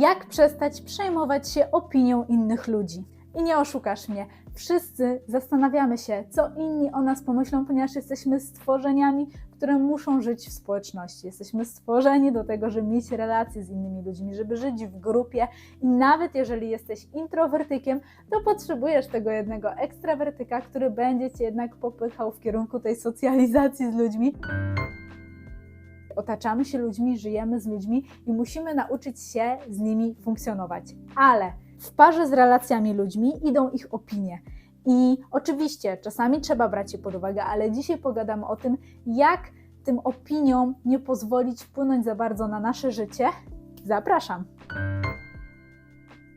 Jak przestać przejmować się opinią innych ludzi? I nie oszukasz mnie, wszyscy zastanawiamy się, co inni o nas pomyślą, ponieważ jesteśmy stworzeniami, które muszą żyć w społeczności. Jesteśmy stworzeni do tego, żeby mieć relacje z innymi ludźmi, żeby żyć w grupie i nawet jeżeli jesteś introwertykiem, to potrzebujesz tego jednego ekstrawertyka, który będzie cię jednak popychał w kierunku tej socjalizacji z ludźmi otaczamy się ludźmi, żyjemy z ludźmi i musimy nauczyć się z nimi funkcjonować. Ale w parze z relacjami ludźmi idą ich opinie. I oczywiście czasami trzeba brać je pod uwagę, ale dzisiaj pogadamy o tym, jak tym opiniom nie pozwolić wpłynąć za bardzo na nasze życie. Zapraszam!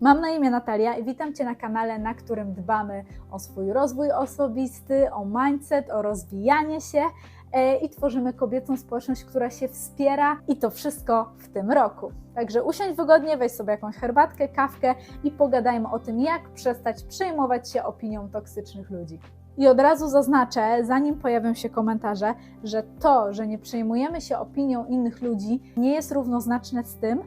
Mam na imię Natalia i witam Cię na kanale, na którym dbamy o swój rozwój osobisty, o mindset, o rozwijanie się e, i tworzymy kobiecą społeczność, która się wspiera i to wszystko w tym roku. Także usiądź wygodnie, weź sobie jakąś herbatkę, kawkę i pogadajmy o tym, jak przestać przejmować się opinią toksycznych ludzi. I od razu zaznaczę, zanim pojawią się komentarze, że to, że nie przejmujemy się opinią innych ludzi, nie jest równoznaczne z tym,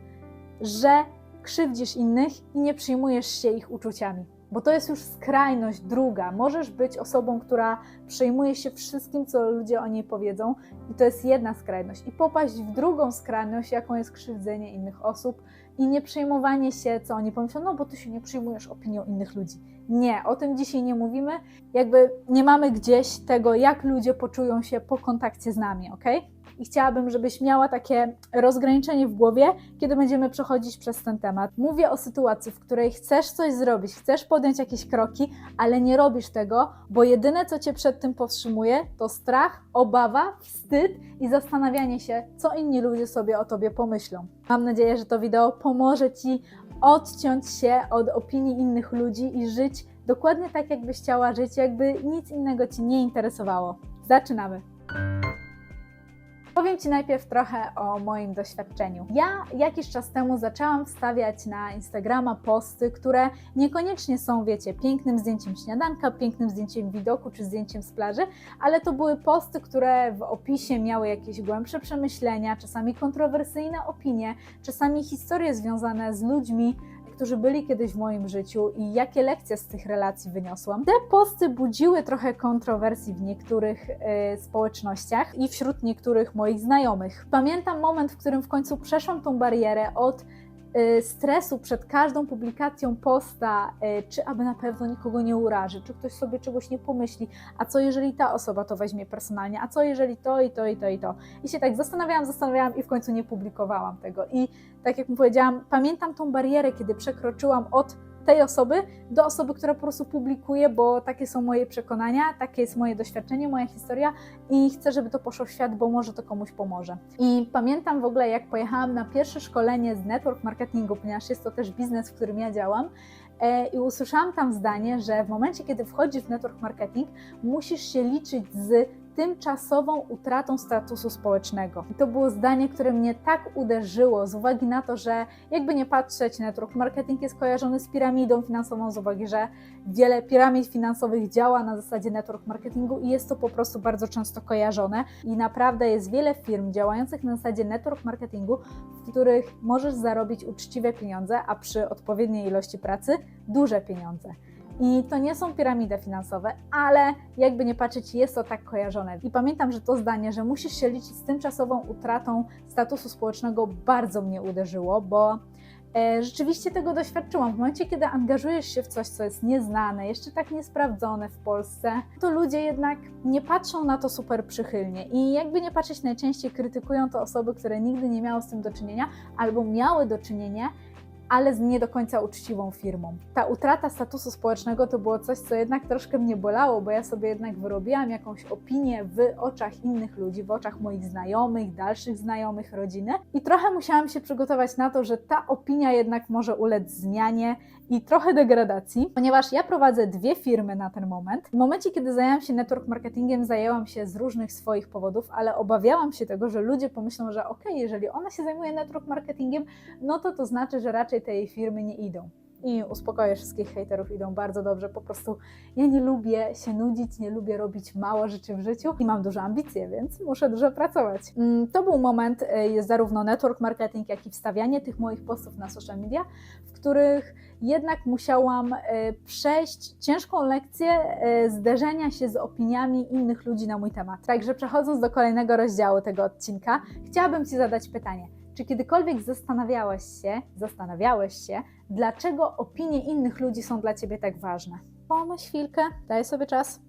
że krzywdzisz innych i nie przyjmujesz się ich uczuciami. Bo to jest już skrajność druga. Możesz być osobą, która przejmuje się wszystkim, co ludzie o niej powiedzą, i to jest jedna skrajność. I popaść w drugą skrajność, jaką jest krzywdzenie innych osób i nie przejmowanie się, co oni pomyślą, no bo ty się nie przyjmujesz opinią innych ludzi. Nie, o tym dzisiaj nie mówimy. Jakby nie mamy gdzieś tego, jak ludzie poczują się po kontakcie z nami, ok? I chciałabym, żebyś miała takie rozgraniczenie w głowie, kiedy będziemy przechodzić przez ten temat. Mówię o sytuacji, w której chcesz coś zrobić, chcesz podjąć jakieś kroki, ale nie robisz tego, bo jedyne, co cię przed tym powstrzymuje, to strach, obawa, wstyd i zastanawianie się, co inni ludzie sobie o tobie pomyślą. Mam nadzieję, że to wideo pomoże ci odciąć się od opinii innych ludzi i żyć dokładnie tak, jakbyś chciała żyć, jakby nic innego ci nie interesowało. Zaczynamy! Powiem Ci najpierw trochę o moim doświadczeniu. Ja jakiś czas temu zaczęłam wstawiać na Instagrama posty, które niekoniecznie są, wiecie, pięknym zdjęciem śniadanka, pięknym zdjęciem widoku czy zdjęciem z plaży, ale to były posty, które w opisie miały jakieś głębsze przemyślenia, czasami kontrowersyjne opinie, czasami historie związane z ludźmi, którzy byli kiedyś w moim życiu i jakie lekcje z tych relacji wyniosłam. Te posty budziły trochę kontrowersji w niektórych y, społecznościach i wśród niektórych moich znajomych. Pamiętam moment, w którym w końcu przeszłam tą barierę od stresu przed każdą publikacją posta, y, czy aby na pewno nikogo nie uraży, czy ktoś sobie czegoś nie pomyśli, a co jeżeli ta osoba to weźmie personalnie, a co jeżeli to i to i to i to. I się tak zastanawiałam, zastanawiałam i w końcu nie publikowałam tego. I tak jak powiedziałam, pamiętam tą barierę, kiedy przekroczyłam od tej osoby do osoby, która po prostu publikuje, bo takie są moje przekonania, takie jest moje doświadczenie, moja historia i chcę, żeby to poszło w świat, bo może to komuś pomoże. I pamiętam w ogóle, jak pojechałam na pierwsze szkolenie z network marketingu, ponieważ jest to też biznes, w którym ja działam. e, I usłyszałam tam zdanie, że w momencie, kiedy wchodzisz w network marketing, musisz się liczyć z tymczasową utratą statusu społecznego. I to było zdanie, które mnie tak uderzyło z uwagi na to, że jakby nie patrzeć, network marketing jest kojarzony z piramidą finansową, z uwagi, że wiele piramid finansowych działa na zasadzie network marketingu i jest to po prostu bardzo często kojarzone. I naprawdę jest wiele firm działających na zasadzie network marketingu, w których możesz zarobić uczciwe pieniądze, a przy odpowiedniej ilości pracy duże pieniądze. I to nie są piramidy finansowe, ale jakby nie patrzeć, jest to tak kojarzone. I pamiętam, że to zdanie, że musisz się liczyć z tymczasową utratą statusu społecznego, bardzo mnie uderzyło, bo e, rzeczywiście tego doświadczyłam. W momencie, kiedy angażujesz się w coś, co jest nieznane, jeszcze tak niesprawdzone w Polsce, to ludzie jednak nie patrzą na to super przychylnie. I jakby nie patrzeć, najczęściej krytykują to osoby, które nigdy nie miały z tym do czynienia albo miały do czynienia ale z nie do końca uczciwą firmą. Ta utrata statusu społecznego to było coś, co jednak troszkę mnie bolało, bo ja sobie jednak wyrobiłam jakąś opinię w oczach innych ludzi, w oczach moich znajomych, dalszych znajomych, rodziny i trochę musiałam się przygotować na to, że ta opinia jednak może ulec zmianie i trochę degradacji, ponieważ ja prowadzę dwie firmy na ten moment. W momencie, kiedy zajęłam się network marketingiem, zajęłam się z różnych swoich powodów, ale obawiałam się tego, że ludzie pomyślą, że ok, jeżeli ona się zajmuje network marketingiem, no to to znaczy, że raczej tej firmy nie idą. i uspokoję wszystkich hejterów, idą bardzo dobrze. Po prostu ja nie lubię się nudzić, nie lubię robić mało rzeczy w życiu i mam duże ambicje, więc muszę dużo pracować. Mm, To był moment, e, jest zarówno network marketing, jak i wstawianie tych moich postów na social media, w których jednak musiałam e, przejść ciężką lekcję e, zderzenia się z opiniami innych ludzi na mój temat. Także przechodząc do kolejnego rozdziału tego odcinka, chciałabym Ci zadać pytanie. Czy kiedykolwiek zastanawiałeś się, zastanawiałeś się, dlaczego opinie innych ludzi są dla Ciebie tak ważne? Pomyśl chwilkę, daj sobie czas.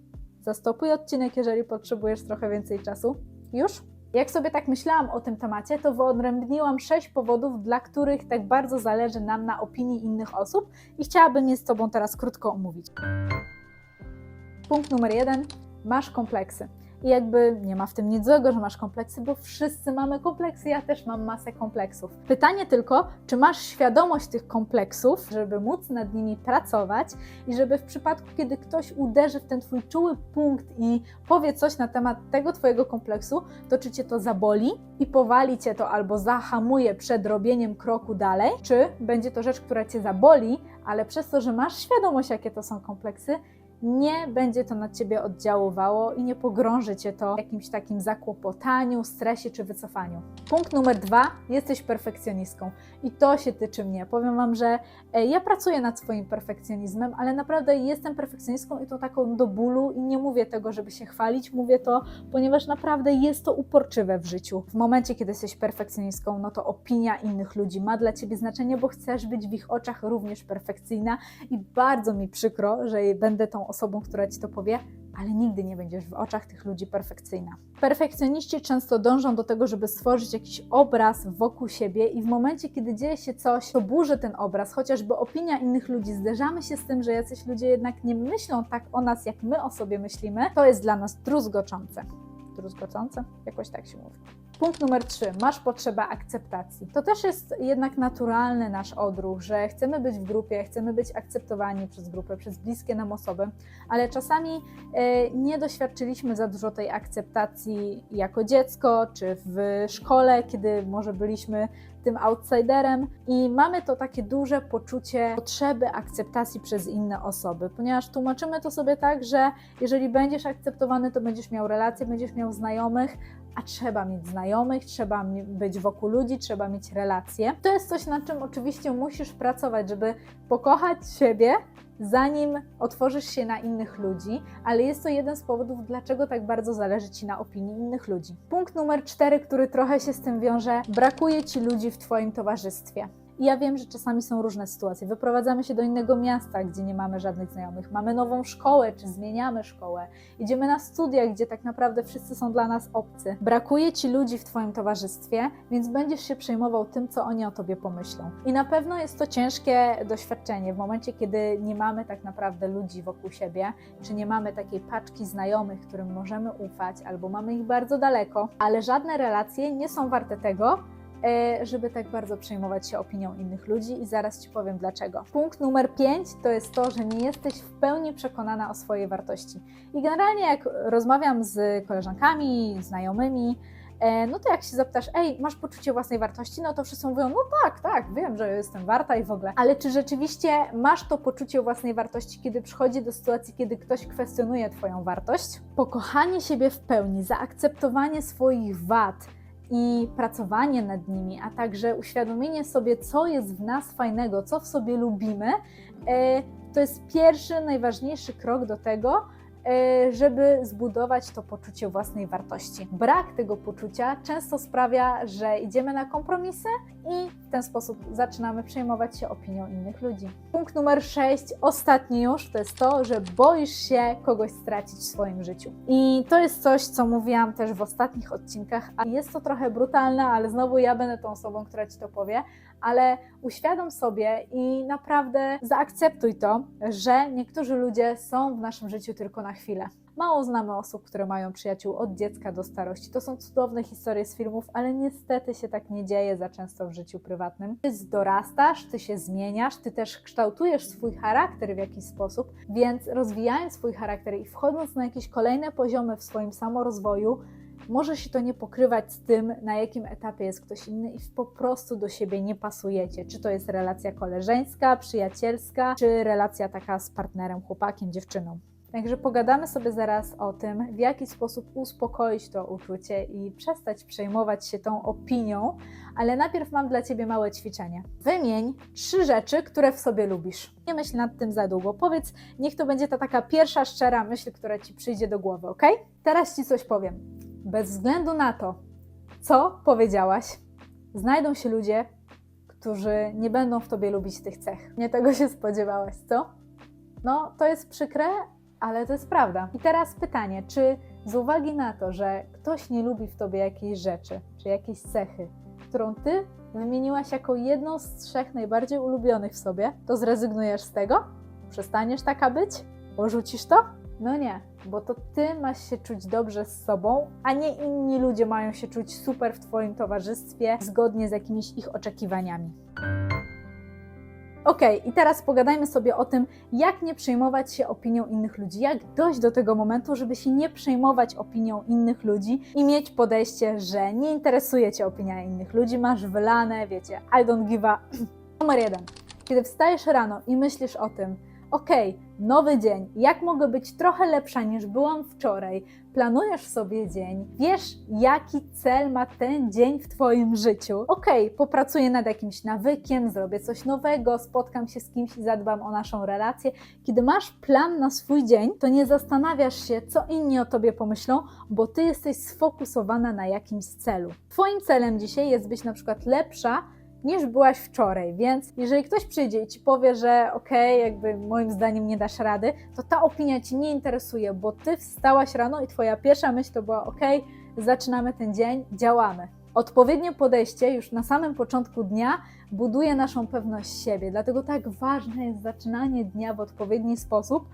Zastopuj odcinek, jeżeli potrzebujesz trochę więcej czasu. Już? Jak sobie tak myślałam o tym temacie, to wyodrębniłam sześć powodów, dla których tak bardzo zależy nam na opinii innych osób i chciałabym je z Tobą teraz krótko omówić. Punkt numer jeden. Masz kompleksy. I jakby nie ma w tym nic złego, że masz kompleksy, bo wszyscy mamy kompleksy, ja też mam masę kompleksów. Pytanie tylko, czy masz świadomość tych kompleksów, żeby móc nad nimi pracować i żeby w przypadku, kiedy ktoś uderzy w ten twój czuły punkt i powie coś na temat tego twojego kompleksu, to czy cię to zaboli i powali cię to albo zahamuje przed robieniem kroku dalej, czy będzie to rzecz, która cię zaboli, ale przez to, że masz świadomość, jakie to są kompleksy, nie będzie to na ciebie oddziaływało i nie pogrąży cię to w jakimś takim zakłopotaniu, stresie czy wycofaniu. Punkt numer dwa: jesteś perfekcjonistką i to się tyczy mnie. Powiem Wam, że e, ja pracuję nad swoim perfekcjonizmem, ale naprawdę jestem perfekcjonistką i to taką do bólu i nie mówię tego, żeby się chwalić, mówię to, ponieważ naprawdę jest to uporczywe w życiu. W momencie, kiedy jesteś perfekcjonistką, no to opinia innych ludzi ma dla ciebie znaczenie, bo chcesz być w ich oczach również perfekcyjna i bardzo mi przykro, że będę tą która ci to powie, ale nigdy nie będziesz w oczach tych ludzi perfekcyjna. Perfekcjoniści często dążą do tego, żeby stworzyć jakiś obraz wokół siebie i w momencie, kiedy dzieje się coś, to burzy ten obraz, chociażby opinia innych ludzi, zderzamy się z tym, że jacyś ludzie jednak nie myślą tak o nas, jak my o sobie myślimy, to jest dla nas druzgoczące. Druzgocące? Jakoś tak się mówi. Punkt numer 3. Masz potrzebę akceptacji. To też jest jednak naturalny nasz odruch, że chcemy być w grupie, chcemy być akceptowani przez grupę, przez bliskie nam osoby, ale czasami e, nie doświadczyliśmy za dużo tej akceptacji jako dziecko, czy w szkole, kiedy może byliśmy tym outsiderem i mamy to takie duże poczucie potrzeby akceptacji przez inne osoby, ponieważ tłumaczymy to sobie tak, że jeżeli będziesz akceptowany, to będziesz miał relacje, będziesz miał znajomych, a trzeba mieć znajomych, trzeba być wokół ludzi, trzeba mieć relacje. To jest coś, nad czym oczywiście musisz pracować, żeby pokochać siebie, zanim otworzysz się na innych ludzi, ale jest to jeden z powodów, dlaczego tak bardzo zależy Ci na opinii innych ludzi. Punkt numer cztery, który trochę się z tym wiąże, brakuje Ci ludzi w Twoim towarzystwie. I ja wiem, że czasami są różne sytuacje. Wyprowadzamy się do innego miasta, gdzie nie mamy żadnych znajomych, mamy nową szkołę, czy zmieniamy szkołę, idziemy na studia, gdzie tak naprawdę wszyscy są dla nas obcy. Brakuje ci ludzi w Twoim towarzystwie, więc będziesz się przejmował tym, co oni o Tobie pomyślą. I na pewno jest to ciężkie doświadczenie w momencie, kiedy nie mamy tak naprawdę ludzi wokół siebie, czy nie mamy takiej paczki znajomych, którym możemy ufać, albo mamy ich bardzo daleko, ale żadne relacje nie są warte tego, żeby tak bardzo przejmować się opinią innych ludzi i zaraz Ci powiem dlaczego. Punkt numer 5 to jest to, że nie jesteś w pełni przekonana o swojej wartości. I generalnie jak rozmawiam z koleżankami, znajomymi, e, no to jak się zapytasz, ej, masz poczucie własnej wartości, no to wszyscy mówią, no tak, tak, wiem, że jestem warta i w ogóle. Ale czy rzeczywiście masz to poczucie własnej wartości, kiedy przychodzi do sytuacji, kiedy ktoś kwestionuje Twoją wartość? Pokochanie siebie w pełni, zaakceptowanie swoich wad, i pracowanie nad nimi, a także uświadomienie sobie, co jest w nas fajnego, co w sobie lubimy, e, to jest pierwszy, najważniejszy krok do tego, żeby zbudować to poczucie własnej wartości. Brak tego poczucia często sprawia, że idziemy na kompromisy i w ten sposób zaczynamy przejmować się opinią innych ludzi. Punkt numer 6, ostatni już, to jest to, że boisz się kogoś stracić w swoim życiu. I to jest coś, co mówiłam też w ostatnich odcinkach, a jest to trochę brutalne, ale znowu ja będę tą osobą, która ci to powie, ale uświadom sobie i naprawdę zaakceptuj to, że niektórzy ludzie są w naszym życiu tylko na chwilę. Mało znamy osób, które mają przyjaciół od dziecka do starości. To są cudowne historie z filmów, ale niestety się tak nie dzieje za często w życiu prywatnym. Ty dorastasz, ty się zmieniasz, ty też kształtujesz swój charakter w jakiś sposób, więc rozwijając swój charakter i wchodząc na jakieś kolejne poziomy w swoim samorozwoju, może się to nie pokrywać z tym, na jakim etapie jest ktoś inny i po prostu do siebie nie pasujecie. Czy to jest relacja koleżeńska, przyjacielska, czy relacja taka z partnerem, chłopakiem, dziewczyną. Także pogadamy sobie zaraz o tym, w jaki sposób uspokoić to uczucie i przestać przejmować się tą opinią, ale najpierw mam dla Ciebie małe ćwiczenie. Wymień trzy rzeczy, które w sobie lubisz. Nie myśl nad tym za długo. Powiedz, niech to będzie ta taka pierwsza szczera myśl, która Ci przyjdzie do głowy, ok? Teraz Ci coś powiem. Bez względu na to, co powiedziałaś, znajdą się ludzie, którzy nie będą w Tobie lubić tych cech. Nie tego się spodziewałaś, co? No, to jest przykre, ale to jest prawda. I teraz pytanie, czy z uwagi na to, że ktoś nie lubi w tobie jakiejś rzeczy, czy jakiejś cechy, którą ty wymieniłaś jako jedną z trzech najbardziej ulubionych w sobie, to zrezygnujesz z tego? Przestaniesz taka być? Porzucisz to? No nie, bo to ty masz się czuć dobrze z sobą, a nie inni ludzie mają się czuć super w twoim towarzystwie, zgodnie z jakimiś ich oczekiwaniami. Ok, i teraz pogadajmy sobie o tym, jak nie przejmować się opinią innych ludzi, jak dojść do tego momentu, żeby się nie przejmować opinią innych ludzi i mieć podejście, że nie interesuje Cię opinia innych ludzi, masz wylane, wiecie, I don't give a... Numer jeden. Kiedy wstajesz rano i myślisz o tym, ok, nowy dzień, jak mogę być trochę lepsza niż byłam wczoraj, planujesz sobie dzień, wiesz jaki cel ma ten dzień w Twoim życiu. Ok, popracuję nad jakimś nawykiem, zrobię coś nowego, spotkam się z kimś i zadbam o naszą relację. Kiedy masz plan na swój dzień, to nie zastanawiasz się, co inni o Tobie pomyślą, bo Ty jesteś sfokusowana na jakimś celu. Twoim celem dzisiaj jest być na przykład lepsza, niż byłaś wczoraj, więc jeżeli ktoś przyjdzie i ci powie, że okej, okay, jakby moim zdaniem nie dasz rady, to ta opinia ci nie interesuje, bo ty wstałaś rano i twoja pierwsza myśl to była okej, okay, zaczynamy ten dzień, działamy. Odpowiednie podejście już na samym początku dnia buduje naszą pewność siebie, dlatego tak ważne jest zaczynanie dnia w odpowiedni sposób,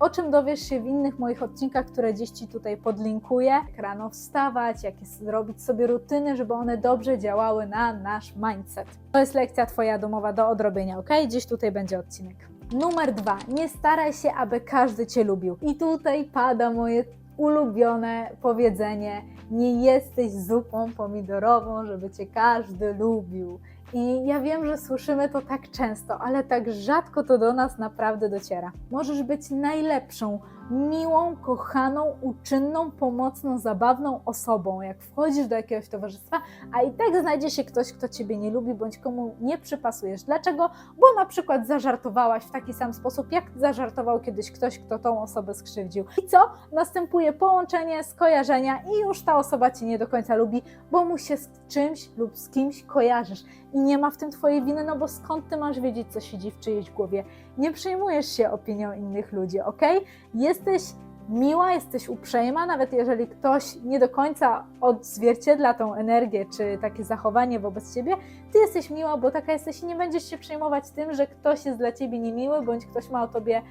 o czym dowiesz się w innych moich odcinkach, które gdzieś Ci tutaj podlinkuję. Jak rano wstawać, jakie zrobić sobie rutyny, żeby one dobrze działały na nasz mindset. To jest lekcja Twoja domowa do odrobienia, ok? Gdzieś tutaj będzie odcinek. Numer dwa. Nie staraj się, aby każdy Cię lubił. I tutaj pada moje ulubione powiedzenie: Nie jesteś zupą pomidorową, żeby cię każdy lubił. I ja wiem, że słyszymy to tak często, ale tak rzadko to do nas naprawdę dociera. Możesz być najlepszą, miłą, kochaną, uczynną, pomocną, zabawną osobą, jak wchodzisz do jakiegoś towarzystwa, a i tak znajdzie się ktoś, kto ciebie nie lubi bądź komu nie przypasujesz. Dlaczego? Bo na przykład zażartowałaś w taki sam sposób, jak zażartował kiedyś ktoś, kto tą osobę skrzywdził. I co? Następuje połączenie, skojarzenia i już ta osoba cię nie do końca lubi, bo mu się z czymś lub z kimś kojarzysz. I nie ma w tym twojej winy, no bo skąd ty masz wiedzieć, co siedzi w czyjejś głowie? Nie przejmujesz się opinią innych ludzi, ok? Jesteś miła, jesteś uprzejma, nawet jeżeli ktoś nie do końca odzwierciedla tą energię czy takie zachowanie wobec ciebie, ty jesteś miła, bo taka jesteś i nie będziesz się przejmować tym, że ktoś jest dla ciebie niemiły, bądź ktoś ma o tobie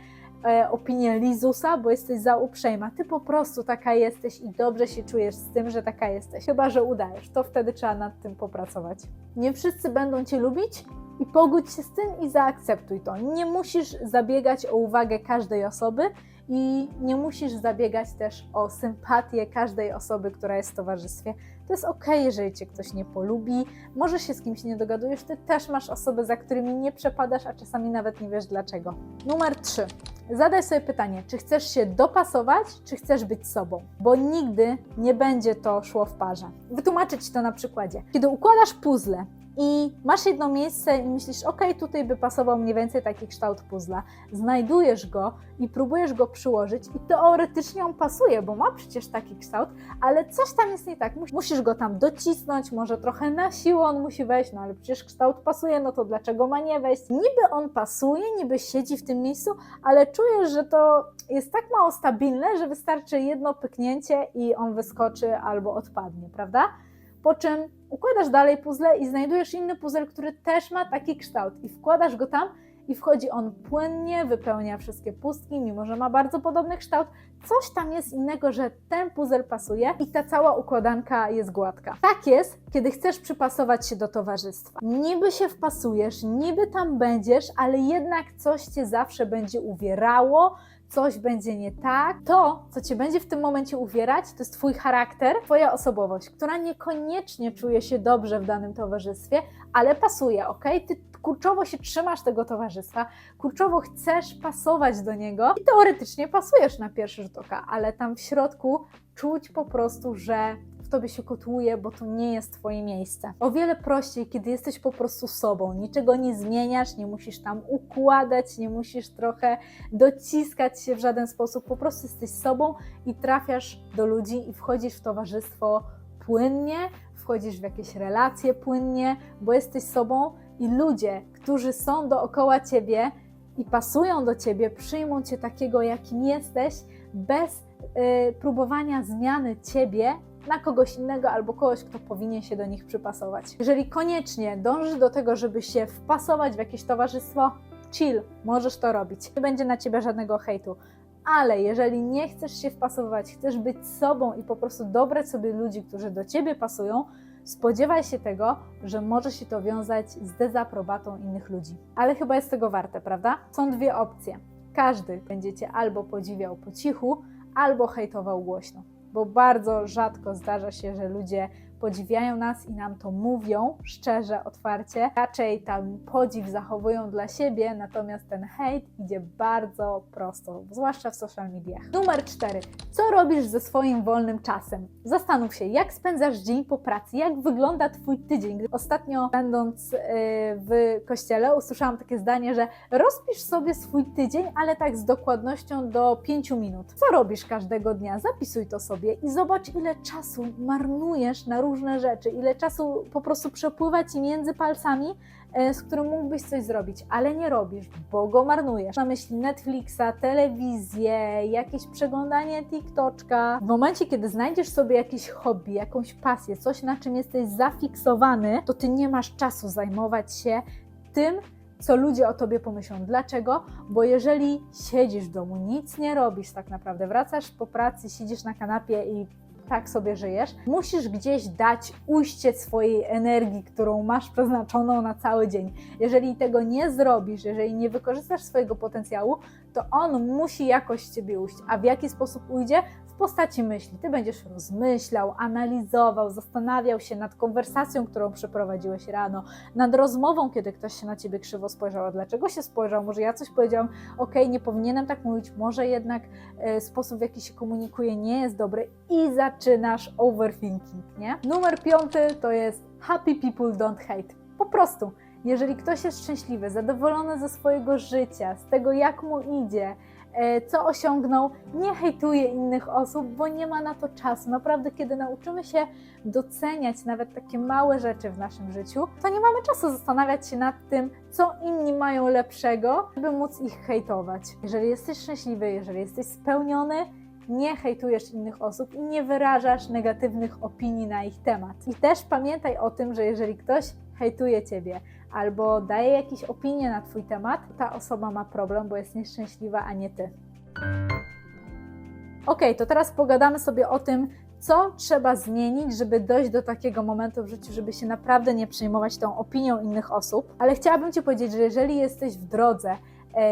e, opinię Lizusa, bo jesteś za uprzejma. Ty po prostu taka jesteś i dobrze się czujesz z tym, że taka jesteś. Chyba, że udajesz, to wtedy trzeba nad tym popracować. Nie wszyscy będą cię lubić, i pogódź się z tym i zaakceptuj to. Nie musisz zabiegać o uwagę każdej osoby i nie musisz zabiegać też o sympatię każdej osoby, która jest w towarzystwie. To jest ok, jeżeli cię ktoś nie polubi, może się z kimś nie dogadujesz, ty też masz osoby, za którymi nie przepadasz, a czasami nawet nie wiesz dlaczego. Numer 3. Zadaj sobie pytanie, czy chcesz się dopasować, czy chcesz być sobą, bo nigdy nie będzie to szło w parze. Wytłumaczę Ci to na przykładzie. Kiedy układasz puzzle i masz jedno miejsce i myślisz, ok, tutaj by pasował mniej więcej taki kształt puzla. Znajdujesz go i próbujesz go przyłożyć i teoretycznie on pasuje, bo ma przecież taki kształt, ale coś tam jest nie tak. Musisz go tam docisnąć, może trochę na siłę on musi wejść, no ale przecież kształt pasuje, no to dlaczego ma nie wejść? Niby on pasuje, niby siedzi w tym miejscu, ale czujesz, że to jest tak mało stabilne, że wystarczy jedno pyknięcie i on wyskoczy albo odpadnie, prawda? Po czym układasz dalej puzzle i znajdujesz inny puzzle, który też ma taki kształt i wkładasz go tam i wchodzi on płynnie, wypełnia wszystkie pustki, mimo że ma bardzo podobny kształt. Coś tam jest innego, że ten puzzle pasuje i ta cała układanka jest gładka. Tak jest, kiedy chcesz przypasować się do towarzystwa. Niby się wpasujesz, niby tam będziesz, ale jednak coś cię zawsze będzie uwierało, coś będzie nie tak, to, co cię będzie w tym momencie uwierać, to jest twój charakter, twoja osobowość, która niekoniecznie czuje się dobrze w danym towarzystwie, ale pasuje, ok? Ty kurczowo się trzymasz tego towarzystwa, kurczowo chcesz pasować do niego i teoretycznie pasujesz na pierwszy rzut oka, ale tam w środku czuć po prostu, że tobie się kotłuje, bo to nie jest twoje miejsce. O wiele prościej, kiedy jesteś po prostu sobą, niczego nie zmieniasz, nie musisz tam układać, nie musisz trochę dociskać się w żaden sposób, po prostu jesteś sobą i trafiasz do ludzi i wchodzisz w towarzystwo płynnie, wchodzisz w jakieś relacje płynnie, bo jesteś sobą i ludzie, którzy są dookoła ciebie i pasują do ciebie, przyjmą cię takiego, jakim jesteś, bez y, próbowania zmiany ciebie na kogoś innego albo kogoś, kto powinien się do nich przypasować. Jeżeli koniecznie dążysz do tego, żeby się wpasować w jakieś towarzystwo, chill, możesz to robić. Nie będzie na ciebie żadnego hejtu. Ale jeżeli nie chcesz się wpasowywać, chcesz być sobą i po prostu dobrać sobie ludzi, którzy do ciebie pasują, spodziewaj się tego, że może się to wiązać z dezaprobatą innych ludzi. Ale chyba jest tego warte, prawda? Są dwie opcje. Każdy będziecie albo podziwiał po cichu, albo hejtował głośno. Bo bardzo rzadko zdarza się, że ludzie podziwiają nas i nam to mówią szczerze, otwarcie. Raczej tam podziw zachowują dla siebie, natomiast ten hejt idzie bardzo prosto, zwłaszcza w social mediach. Numer 4. Co robisz ze swoim wolnym czasem? Zastanów się, jak spędzasz dzień po pracy, jak wygląda Twój tydzień. Ostatnio, będąc yy, w kościele, usłyszałam takie zdanie, że rozpisz sobie swój tydzień, ale tak z dokładnością do 5 minut. Co robisz każdego dnia? Zapisuj to sobie i zobacz, ile czasu marnujesz na różne rzeczy, ile czasu po prostu przepływa Ci między palcami, e, z którym mógłbyś coś zrobić, ale nie robisz, bo go marnujesz. Na myśli Netflixa, telewizję, jakieś przeglądanie TikToczka. W momencie, kiedy znajdziesz sobie jakieś hobby, jakąś pasję, coś na czym jesteś zafiksowany, to ty nie masz czasu zajmować się tym, co ludzie o tobie pomyślą. Dlaczego? Bo jeżeli siedzisz w domu, nic nie robisz tak naprawdę, wracasz po pracy, siedzisz na kanapie i tak sobie żyjesz, musisz gdzieś dać ujście swojej energii, którą masz przeznaczoną na cały dzień. Jeżeli tego nie zrobisz, jeżeli nie wykorzystasz swojego potencjału, to on musi jakoś ciebie ujść. A w jaki sposób ujdzie? Postaci myśli. Ty będziesz rozmyślał, analizował, zastanawiał się nad konwersacją, którą przeprowadziłeś rano, nad rozmową, kiedy ktoś się na ciebie krzywo spojrzał. A dlaczego się spojrzał? Może ja coś powiedziałam, ok, nie powinienem tak mówić, może jednak e, sposób, w jaki się komunikuje, nie jest dobry i zaczynasz overthinking, nie? Numer piąty to jest happy people don't hate. Po prostu. Jeżeli ktoś jest szczęśliwy, zadowolony ze swojego życia, z tego jak mu idzie, co osiągnął, nie hejtuje innych osób, bo nie ma na to czasu. Naprawdę, kiedy nauczymy się doceniać nawet takie małe rzeczy w naszym życiu, to nie mamy czasu zastanawiać się nad tym, co inni mają lepszego, żeby móc ich hejtować. Jeżeli jesteś szczęśliwy, jeżeli jesteś spełniony, nie hejtujesz innych osób i nie wyrażasz negatywnych opinii na ich temat. I też pamiętaj o tym, że jeżeli ktoś hejtuje ciebie albo daje jakieś opinie na twój temat, ta osoba ma problem, bo jest nieszczęśliwa, a nie ty. Ok, to teraz pogadamy sobie o tym, co trzeba zmienić, żeby dojść do takiego momentu w życiu, żeby się naprawdę nie przejmować tą opinią innych osób. Ale chciałabym Ci powiedzieć, że jeżeli jesteś w drodze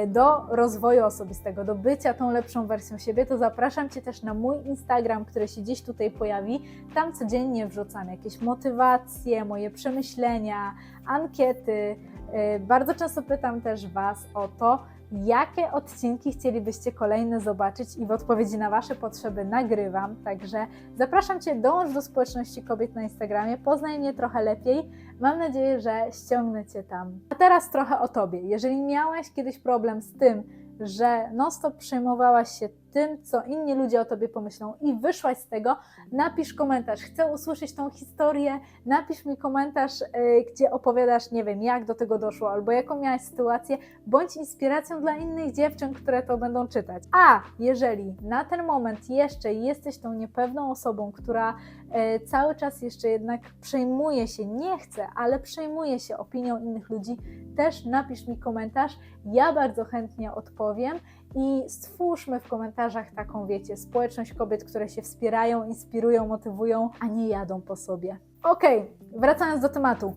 do rozwoju osobistego, do bycia tą lepszą wersją siebie, to zapraszam Cię też na mój Instagram, który się gdzieś tutaj pojawi. Tam codziennie wrzucam jakieś motywacje, moje przemyślenia, ankiety. E, Bardzo często pytam też Was o to, jakie odcinki chcielibyście kolejne zobaczyć i w odpowiedzi na Wasze potrzeby nagrywam. Także zapraszam Cię, dąż do społeczności kobiet na Instagramie, poznaj mnie trochę lepiej. Mam nadzieję, że ściągnę Cię tam. A teraz trochę o Tobie. Jeżeli miałaś kiedyś problem z tym, że non-stop przejmowałaś się tym, co inni ludzie o Tobie pomyślą. I wyszłaś z tego, napisz komentarz. Chcę usłyszeć tą historię, napisz mi komentarz, yy, gdzie opowiadasz, nie wiem, jak do tego doszło, albo jaką miałaś sytuację, bądź inspiracją dla innych dziewczyn, które to będą czytać. A jeżeli na ten moment jeszcze jesteś tą niepewną osobą, która yy, cały czas jeszcze jednak przejmuje się, nie chce, ale przejmuje się opinią innych ludzi, też napisz mi komentarz, ja bardzo chętnie odpowiem i stwórzmy w komentarzach taką, wiecie, społeczność kobiet, które się wspierają, inspirują, motywują, a nie jadą po sobie. Okej, wracając do tematu.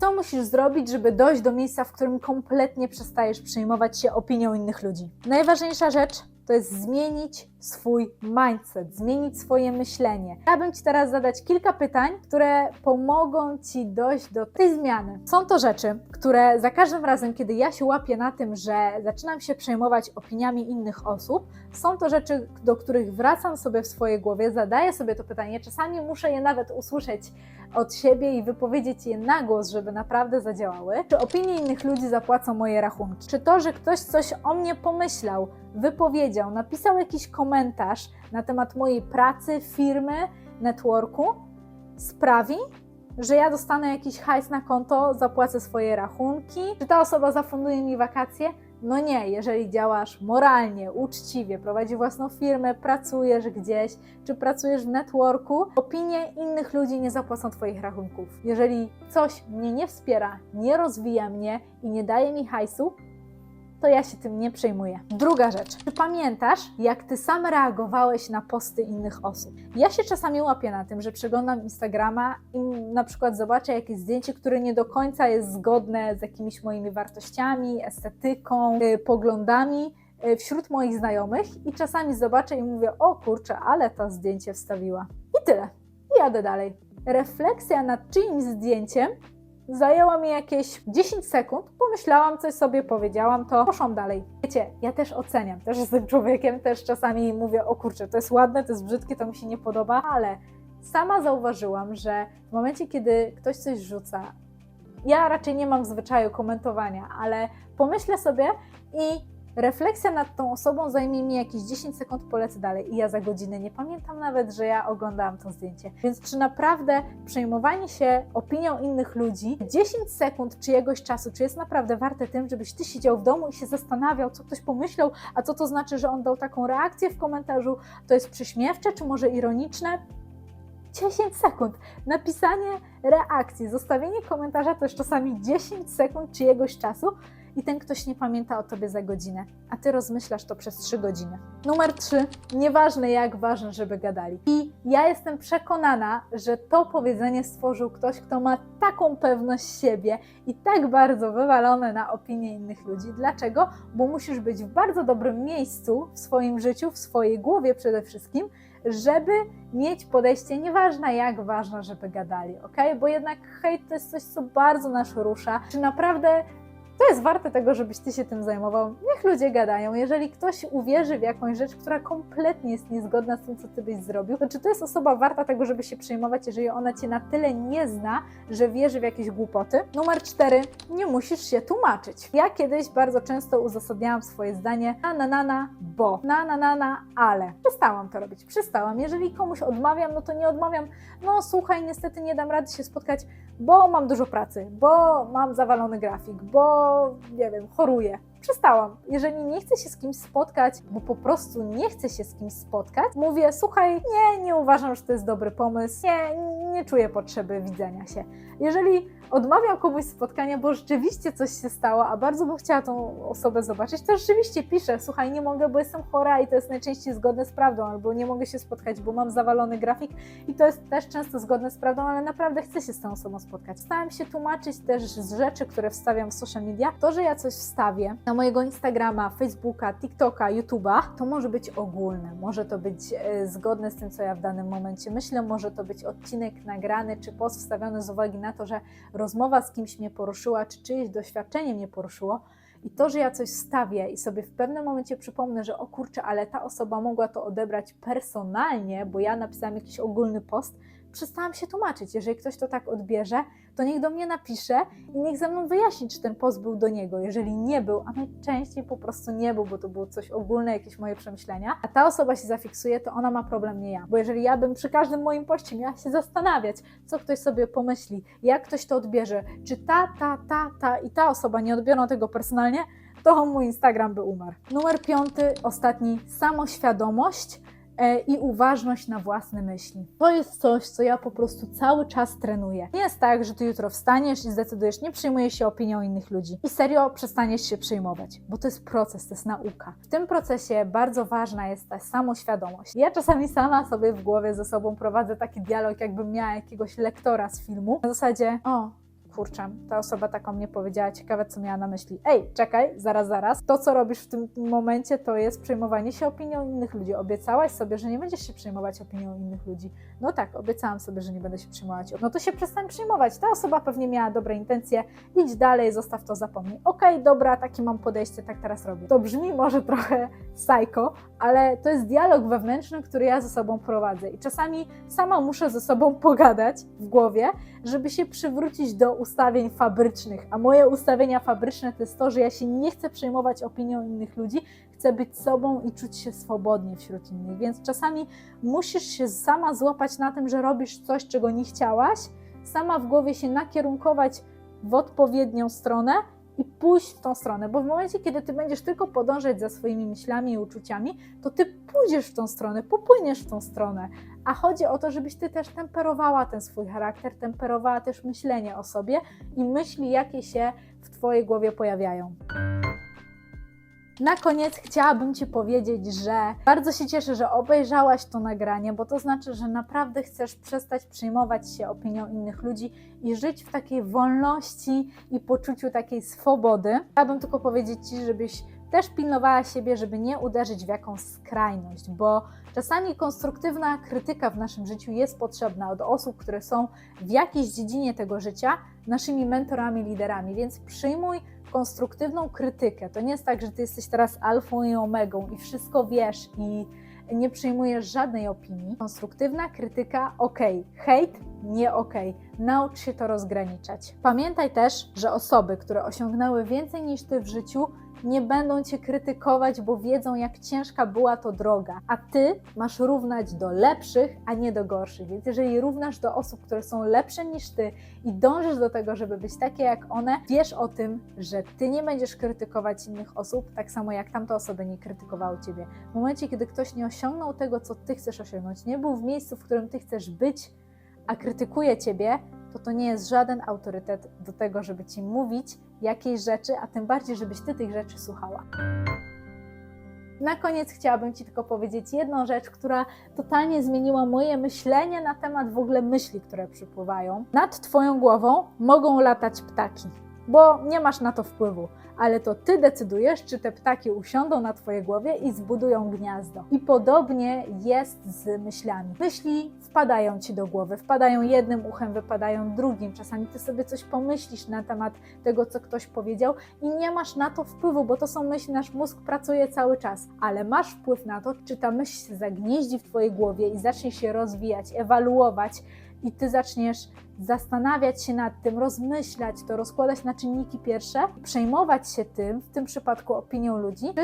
Co musisz zrobić, żeby dojść do miejsca, w którym kompletnie przestajesz przejmować się opinią innych ludzi? Najważniejsza rzecz to jest zmienić swój mindset, zmienić swoje myślenie. Chciałabym Ci teraz zadać kilka pytań, które pomogą Ci dojść do tej zmiany. Są to rzeczy, które za każdym razem, kiedy ja się łapię na tym, że zaczynam się przejmować opiniami innych osób, są to rzeczy, do których wracam sobie w swojej głowie, zadaję sobie to pytanie. Czasami muszę je nawet usłyszeć od siebie i wypowiedzieć je na głos, żeby naprawdę zadziałały. Czy opinie innych ludzi zapłacą moje rachunki? Czy to, że ktoś coś o mnie pomyślał, wypowiedział, napisał jakiś komentarz na temat mojej pracy, firmy, networku, sprawi, że ja dostanę jakiś hajs na konto, zapłacę swoje rachunki? Czy ta osoba zafunduje mi wakacje? No nie, jeżeli działasz moralnie, uczciwie, prowadzisz własną firmę, pracujesz gdzieś, czy pracujesz w networku, opinie innych ludzi nie zapłacą Twoich rachunków. Jeżeli coś mnie nie wspiera, nie rozwija mnie i nie daje mi hajsu, to ja się tym nie przejmuję. Druga rzecz. Czy pamiętasz, jak ty sam reagowałeś na posty innych osób? Ja się czasami łapię na tym, że przeglądam Instagrama i na przykład zobaczę jakieś zdjęcie, które nie do końca jest zgodne z jakimiś moimi wartościami, estetyką, yy, poglądami yy, wśród moich znajomych i czasami zobaczę i mówię, o kurczę, ale to zdjęcie wstawiła. I tyle. I jadę dalej. Refleksja nad czyimś zdjęciem Zajęło mi jakieś 10 sekund, pomyślałam coś sobie, powiedziałam to, poszłam dalej. Wiecie, ja też oceniam, też jestem człowiekiem, też czasami mówię, o kurczę, to jest ładne, to jest brzydkie, to mi się nie podoba, ale sama zauważyłam, że w momencie, kiedy ktoś coś rzuca, ja raczej nie mam zwyczaju komentowania, ale pomyślę sobie i refleksja nad tą osobą zajmie mi jakieś 10 sekund, polecę dalej i ja za godzinę nie pamiętam nawet, że ja oglądałam to zdjęcie. Więc czy naprawdę przejmowanie się opinią innych ludzi, 10 sekund czyjegoś czasu, czy jest naprawdę warte tym, żebyś ty siedział w domu i się zastanawiał, co ktoś pomyślał, a co to znaczy, że on dał taką reakcję w komentarzu, to jest prześmiewcze, czy może ironiczne? 10 sekund. Napisanie reakcji, zostawienie komentarza to jest czasami 10 sekund czyjegoś czasu, i ten ktoś nie pamięta o tobie za godzinę, a ty rozmyślasz to przez 3 godziny. Numer 3. Nieważne jak ważne, żeby gadali. I ja jestem przekonana, że to powiedzenie stworzył ktoś, kto ma taką pewność siebie i tak bardzo wywalone na opinię innych ludzi. Dlaczego? Bo musisz być w bardzo dobrym miejscu w swoim życiu, w swojej głowie przede wszystkim, żeby mieć podejście, nieważne jak ważne, żeby gadali, ok? Bo jednak hejt to jest coś, co bardzo nas rusza. Czy naprawdę to jest warte tego, żebyś ty się tym zajmował. Niech ludzie gadają. Jeżeli ktoś uwierzy w jakąś rzecz, która kompletnie jest niezgodna z tym, co ty byś zrobił, to czy to jest osoba warta tego, żeby się przejmować, jeżeli ona cię na tyle nie zna, że wierzy w jakieś głupoty? Numer cztery. Nie musisz się tłumaczyć. Ja kiedyś bardzo często uzasadniałam swoje zdanie na na na na, bo. Na na na na, ale. Przestałam to robić. Przestałam. Jeżeli komuś odmawiam, no to nie odmawiam. No słuchaj, niestety nie dam rady się spotkać, bo mam dużo pracy, bo mam zawalony grafik, bo nie wiem, choruję. Przestałam. Jeżeli nie chcę się z kimś spotkać, bo po prostu nie chcę się z kimś spotkać, mówię, słuchaj, nie, nie uważam, że to jest dobry pomysł, nie, nie czuję potrzeby widzenia się. Jeżeli odmawiam komuś spotkania, bo rzeczywiście coś się stało, a bardzo bym chciała tą osobę zobaczyć, to rzeczywiście piszę, słuchaj, nie mogę, bo jestem chora i to jest najczęściej zgodne z prawdą, albo nie mogę się spotkać, bo mam zawalony grafik i to jest też często zgodne z prawdą, ale naprawdę chcę się z tą osobą spotkać. Staram się tłumaczyć też z rzeczy, które wstawiam w social media. To, że ja coś wstawię na mojego Instagrama, Facebooka, TikToka, YouTube'a, to może być ogólne, może to być e, zgodne z tym, co ja w danym momencie myślę, może to być odcinek nagrany czy post wstawiony z uwagi na to, że rozmowa z kimś mnie poruszyła, czy czyjeś doświadczenie mnie poruszyło. I to, że ja coś stawię i sobie w pewnym momencie przypomnę, że o kurczę, ale ta osoba mogła to odebrać personalnie, bo ja napisałam jakiś ogólny post, przestałam się tłumaczyć. Jeżeli ktoś to tak odbierze, to niech do mnie napisze i niech ze mną wyjaśni, czy ten post był do niego. Jeżeli nie był, a najczęściej po prostu nie był, bo to było coś ogólne, jakieś moje przemyślenia, a ta osoba się zafiksuje, to ona ma problem, nie ja. Bo jeżeli ja bym przy każdym moim poście miała się zastanawiać, co ktoś sobie pomyśli, jak ktoś to odbierze, czy ta, ta, ta, ta i ta osoba nie odbiorą tego personalnie, to mój Instagram by umarł. Numer piąty, ostatni, samoświadomość i uważność na własne myśli. To jest coś, co ja po prostu cały czas trenuję. Nie jest tak, że ty jutro wstaniesz i zdecydujesz, nie przyjmujesz się opinią innych ludzi i serio przestaniesz się przejmować, bo to jest proces, to jest nauka. W tym procesie bardzo ważna jest ta samoświadomość. Ja czasami sama sobie w głowie ze sobą prowadzę taki dialog, jakbym miała jakiegoś lektora z filmu. Na zasadzie, o, kurczę, ta osoba taką mnie powiedziała, ciekawe co miała na myśli. Ej, czekaj, zaraz, zaraz. To, co robisz w tym momencie, to jest przejmowanie się opinią innych ludzi. Obiecałaś sobie, że nie będziesz się przejmować opinią innych ludzi. No tak, obiecałam sobie, że nie będę się przejmować. No to się przestań przejmować. Ta osoba pewnie miała dobre intencje, idź dalej, zostaw to, zapomnij. Okej, dobra, takie mam podejście, tak teraz robię. To brzmi może trochę psycho, ale to jest dialog wewnętrzny, który ja ze sobą prowadzę. I czasami sama muszę ze sobą pogadać w głowie, żeby się przywrócić do ustawień fabrycznych. A moje ustawienia fabryczne to jest to, że ja się nie chcę przejmować opinią innych ludzi, chcę być sobą i czuć się swobodnie wśród innych. Więc czasami musisz się sama złapać na tym, że robisz coś, czego nie chciałaś, sama w głowie się nakierunkować w odpowiednią stronę i pójść w tą stronę, bo w momencie, kiedy ty będziesz tylko podążać za swoimi myślami i uczuciami, to ty pójdziesz w tą stronę, popłyniesz w tą stronę. A chodzi o to, żebyś ty też temperowała ten swój charakter, temperowała też myślenie o sobie i myśli, jakie się w twojej głowie pojawiają. Na koniec chciałabym Ci powiedzieć, że bardzo się cieszę, że obejrzałaś to nagranie, bo to znaczy, że naprawdę chcesz przestać przejmować się opinią innych ludzi i żyć w takiej wolności i poczuciu takiej swobody. Chciałabym tylko powiedzieć Ci, żebyś też pilnowała siebie, żeby nie uderzyć w jakąś skrajność, bo czasami konstruktywna krytyka w naszym życiu jest potrzebna od osób, które są w jakiejś dziedzinie tego życia naszymi mentorami, liderami, więc przyjmuj konstruktywną krytykę. To nie jest tak, że ty jesteś teraz alfą i omegą i wszystko wiesz i nie przyjmujesz żadnej opinii. Konstruktywna krytyka ok, hejt nie ok. Naucz się to rozgraniczać. Pamiętaj też, że osoby, które osiągnęły więcej niż ty w życiu, nie będą cię krytykować, bo wiedzą, jak ciężka była to droga. A ty masz równać do lepszych, a nie do gorszych. Więc jeżeli równasz do osób, które są lepsze niż ty i dążysz do tego, żeby być takie jak one, wiesz o tym, że ty nie będziesz krytykować innych osób, tak samo jak tamte osoby nie krytykowały ciebie. W momencie, kiedy ktoś nie osiągnął tego, co ty chcesz osiągnąć, nie był w miejscu, w którym ty chcesz być, a krytykuje ciebie, to to nie jest żaden autorytet do tego, żeby ci mówić jakiejś rzeczy, a tym bardziej, żebyś ty tych rzeczy słuchała. Na koniec chciałabym Ci tylko powiedzieć jedną rzecz, która totalnie zmieniła moje myślenie na temat w ogóle myśli, które przypływają. Nad Twoją głową mogą latać ptaki, bo nie masz na to wpływu, ale to Ty decydujesz, czy te ptaki usiądą na Twojej głowie i zbudują gniazdo. I podobnie jest z myślami. Myśli wpadają Ci do głowy, wpadają jednym uchem, wypadają drugim. Czasami Ty sobie coś pomyślisz na temat tego, co ktoś powiedział i nie masz na to wpływu, bo to są myśli, nasz mózg pracuje cały czas, ale masz wpływ na to, czy ta myśl się zagnieździ w Twojej głowie i zacznie się rozwijać, ewaluować i ty zaczniesz zastanawiać się nad tym, rozmyślać to, rozkładać na czynniki pierwsze, przejmować się tym, w tym przypadku opinią ludzi, czy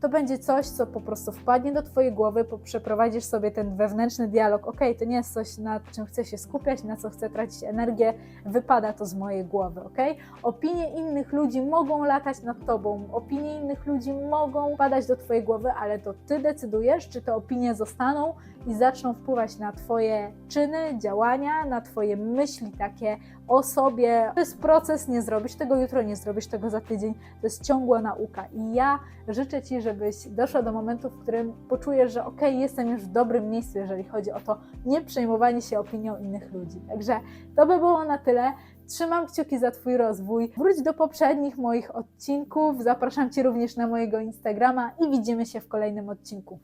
to będzie coś, co po prostu wpadnie do Twojej głowy, przeprowadzisz sobie ten wewnętrzny dialog. Ok, to nie jest coś, nad czym chcę się skupiać, na co chcę tracić energię, wypada to z mojej głowy. Ok, opinie innych ludzi mogą latać nad Tobą, opinie innych ludzi mogą padać do Twojej głowy, ale to Ty decydujesz, czy te opinie zostaną i zaczną wpływać na Twoje czyny, działania, na Twoje myśli takie o sobie. To jest proces, nie zrobisz tego jutro, nie zrobisz tego za tydzień. To jest ciągła nauka. I ja życzę Ci, żebyś doszła do momentu, w którym poczujesz, że ok, jestem już w dobrym miejscu, jeżeli chodzi o to nie przejmowanie się opinią innych ludzi. Także to by było na tyle. Trzymam kciuki za Twój rozwój. Wróć do poprzednich moich odcinków. Zapraszam Cię również na mojego Instagrama i widzimy się w kolejnym odcinku.